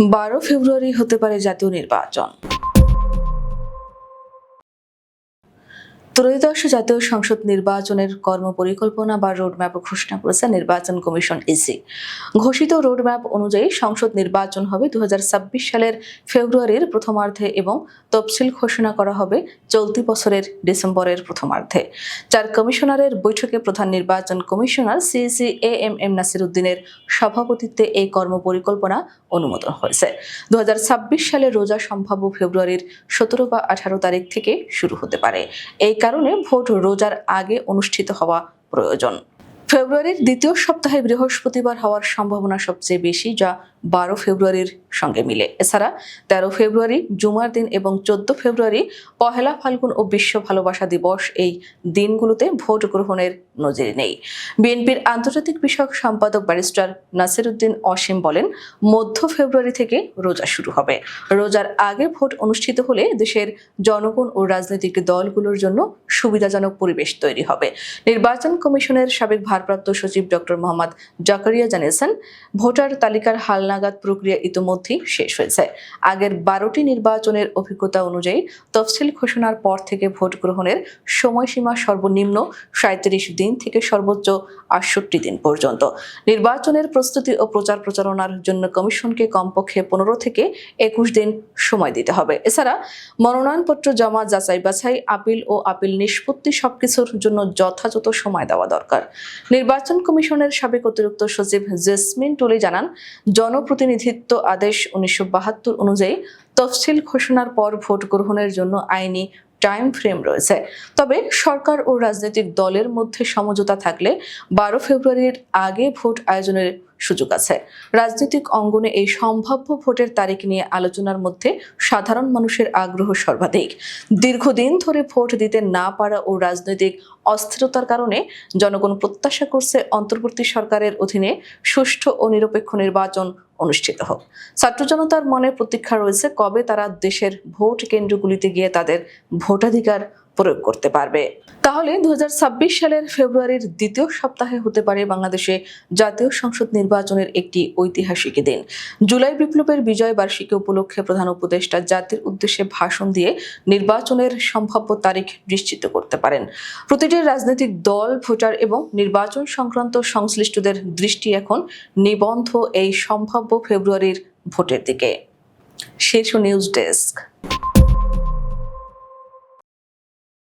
বারো ফেব্রুয়ারি হতে পারে জাতীয় নির্বাচন। ত্রয়োদশ জাতীয় সংসদ নির্বাচনের কর্মপরিকল্পনা বা রোডম্যাপ ঘোষণা করেছে নির্বাচন কমিশন ইসি। ঘোষিত রোডম্যাপ অনুযায়ী সংসদ নির্বাচন হবে দুহাজার ছাব্বিশ সালের ফেব্রুয়ারির প্রথমার্ধে এবং তফসিল ঘোষণা করা হবে চলতি বছরের ডিসেম্বরের প্রথমার্ধে। চার কমিশনারের বৈঠকে প্রধান নির্বাচন commissioner CEC A M M Nasir উদ্দিনের সভাপতিত্বে এই কর্মপরিকল্পনা অনুমোদন হয়েছে। দু সালে রোজা সম্ভাব্য ফেব্রুয়ারির সতেরো বা আঠারো তারিখ থেকে শুরু হতে পারে। এই কারণে ভোট রোজার আগে অনুষ্ঠিত হওয়া প্রয়োজন। ফেব্রুয়ারির দ্বিতীয় সপ্তাহে বৃহস্পতিবার হওয়ার সম্ভাবনা সবচেয়ে বেশি, যা বারো ফেব্রুয়ারির সঙ্গে মিলে। এছাড়া তেরো ফেব্রুয়ারি, জুমার দিন এবং চোদ্দ ফেব্রুয়ারি, পহেলা ফাল্গুন ও বিশ্ব ভালোবাসা দিবস এই দিনগুলোতে ভোট গ্রহণের নজির নেই। বিএনপির আন্তর্জাতিক বিষয়ক সম্পাদক ব্যারিস্টার নাসিরুদ্দিন অসীম বলেন, মধ্য ফেব্রুয়ারি থেকে রোজা শুরু হবে। রোজার আগে ভোট অনুষ্ঠিত হলে দেশের জনগণ ও রাজনৈতিক দলগুলোর জন্য সুবিধাজনক পরিবেশ তৈরি হবে। নির্বাচন কমিশনের সাবেক ভারপ্রাপ্ত সচিব ডক্টর মোহাম্মদ জাকারিয়া জানিয়েছেন, ভোটার তালিকার হালনাগাদ প্রক্রিয়া ইতোমধ্যেই শেষ হয়েছে। আগের বারোটি নির্বাচনের অভিজ্ঞতা অনুযায়ী তফসিল ঘোষণার পর থেকে ভোট গ্রহণের সময়সীমা সর্বনিম্ন সাঁত্রিশ দিন থেকে সর্বোচ্চ আটষট্টি দিন পর্যন্ত। নির্বাচনের প্রস্তুতি ও প্রচার প্রচারণার জন্য কমিশনকে কমপক্ষে পনেরো থেকে একুশ দিন সময় দিতে হবে। এছাড়া মনোনয়নপত্র জমা যাচাই বাছাই আপিল ও আপিল নিষ্পত্তি সবকিছুর জন্য যথাযথ সময় দেওয়া দরকার। নির্বাচন কমিশনের সাবেক অতিরিক্ত সচিব জেসমিন টুলি জানান, জনপ্রতিনিধিত্ব আদেশ উনিশশো বাহাত্তর অনুযায়ী তফসিল ঘোষণার পর ভোট গ্রহণের জন্য আইনি টাইম ফ্রেম রয়েছে। তবে সরকার ও রাজনৈতিক দলের মধ্যে সমঝোতা থাকলে বারো ফেব্রুয়ারির আগে ভোট আয়োজনের সুযোগ আছে। রাজনৈতিক অঙ্গনে এই সম্ভাব্য ভোটের তারিখ নিয়ে আলোচনার মধ্যে সাধারণ মানুষের আগ্রহ সর্বাধিক। দীর্ঘদিন ধরে ভোট দিতে না পারা ও রাজনৈতিক অস্থিরতার কারণে জনগণ প্রত্যাশা করছে অন্তর্বর্তী সরকারের অধীনে সুষ্ঠু ও নিরপেক্ষ নির্বাচন অনুষ্ঠিত হোক। ছাত্র জনতার মনে প্রতীক্ষা রয়েছে কবে তারা দেশের ভোট কেন্দ্রগুলিতে গিয়ে তাদের ভোটাধিকার প্রয়োগ করতে পারবে। তাহলে দু হাজার ছাব্বিশ সালের ফেব্রুয়ারির দ্বিতীয় সপ্তাহে হতে পারে বাংলাদেশে জাতীয় সংসদ নির্বাচনের একটি ঐতিহাসিক দিন। জুলাই বিপ্লবের বিজয় বার্ষিকী উপলক্ষে প্রধান উপদেষ্টা জাতির উদ্দেশ্যে ভাষণ দিয়ে নির্বাচনের সম্ভাব্য তারিখ নিশ্চিত করতে পারেন। প্রতিটি রাজনৈতিক দল, ভোটার এবং নির্বাচন সংক্রান্ত সংশ্লিষ্টদের দৃষ্টি এখন নিবন্ধ এই সম্ভাব্য ফেব্রুয়ারির ভোটের দিকে। শীর্ষ নিউজ ডেস্ক।